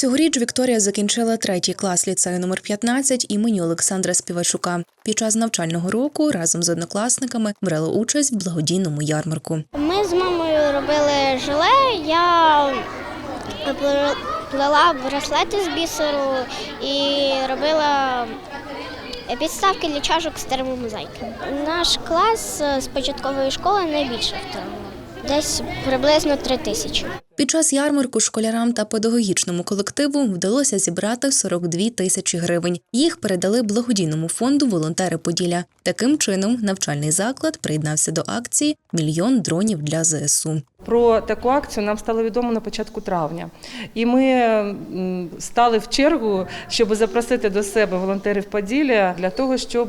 Цьогоріч Вікторія закінчила третій клас ліцею номер 15 імені Олександра Співачука. Під час навчального року разом з однокласниками брала участь в благодійному ярмарку. Ми з мамою робили желе. Я плела браслети з бісеру і робила підставки для чашок з термомозаїки. Наш клас з початкової школи найбільше втримав. Десь приблизно три тисячі. Під час ярмарку школярам та педагогічному колективу вдалося зібрати 42 тисячі гривень. Їх передали благодійному фонду Волонтери Поділля. Таким чином, навчальний заклад приєднався до акції Мільйон дронів для ЗСУ. Про таку акцію нам стало відомо на початку травня, і ми стали в чергу, щоб запросити до себе волонтерів Поділля для того, щоб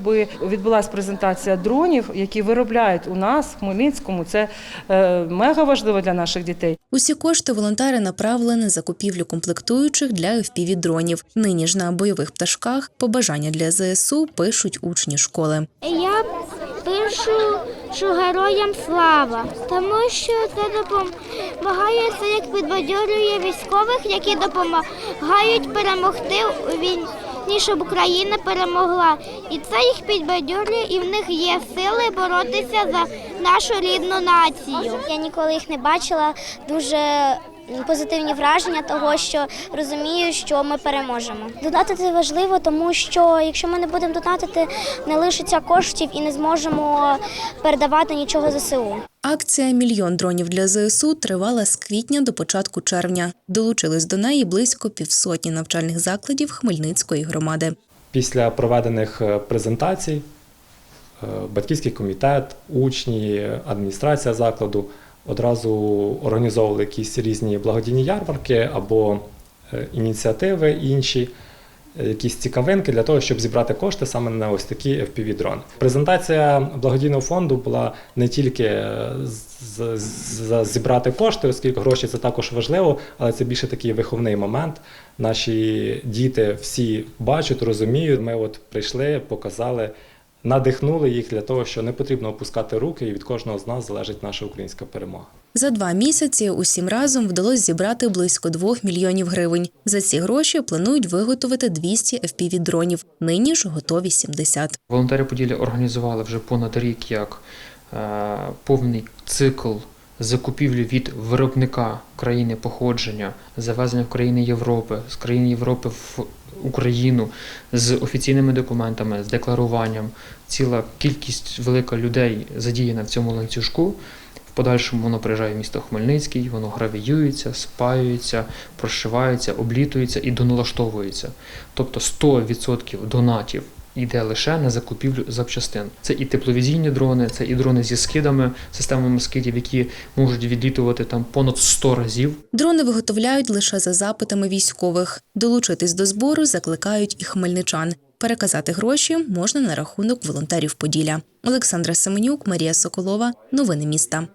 відбулася презентація дронів, які виробляють у нас в Хмельницькому. Це е, мега важливо для наших дітей. Усі кошти волонтери направили на закупівлю комплектуючих для fpv дронів. Нині ж на бойових пташках побажання для ЗСУ пишуть учні школи. Я пишу, що героям слава, тому що це допомагає, це як підбадьорює військових, які допомагають перемогти у війні, щоб Україна перемогла. І це їх підбадьорює, і в них є сили боротися за нашу рідну націю. Я ніколи їх не бачила. Дуже позитивні враження того, що розумію, що ми переможемо. Донатити важливо, тому що якщо ми не будемо донатити, не лишиться коштів і не зможемо передавати нічого ЗСУ. Акція Мільйон дронів для ЗСУ тривала з квітня до початку червня. Долучились до неї близько півсотні навчальних закладів Хмельницької громади. Після проведених е, презентацій е, батьківський комітет, учні, адміністрація закладу одразу організовували якісь різні благодійні ярмарки або е, ініціативи інші, е, якісь цікавинки для того, щоб зібрати кошти саме на ось такі FPV-дрони. Презентація благодійного фонду була не тільки е, з- з- зібрати кошти, оскільки гроші це також важливо, але це більше такий виховний момент. Наші діти всі бачать, розуміють. Ми от прийшли, показали, надихнули їх для того, що не потрібно опускати руки, і від кожного з нас залежить наша українська перемога. За два місяці усім разом вдалося зібрати близько 2 мільйонів гривень. За ці гроші планують виготовити 200 fpv дронів. Нині ж готові 70. Волонтери Поділля організували вже понад рік як е, повний цикл закупівлі від виробника країни походження, завезення в країни Європи, з країн Європи в Україну з офіційними документами, з декларуванням. Ціла кількість велика людей задіяна в цьому ланцюжку. В подальшому воно приїжджає в місто Хмельницький, воно гравіюється, спаюється, прошивається, облітується і доналаштовується. Тобто 100% донатів йде лише на закупівлю запчастин. Це і тепловізійні дрони, це і дрони зі скидами, системами скидів, які можуть відлітувати там понад 100 разів. Дрони виготовляють лише за запитами військових. Долучитись до збору закликають і хмельничан. Переказати гроші можна на рахунок волонтерів Поділля. Олександра Семенюк, Марія Соколова. Новини міста.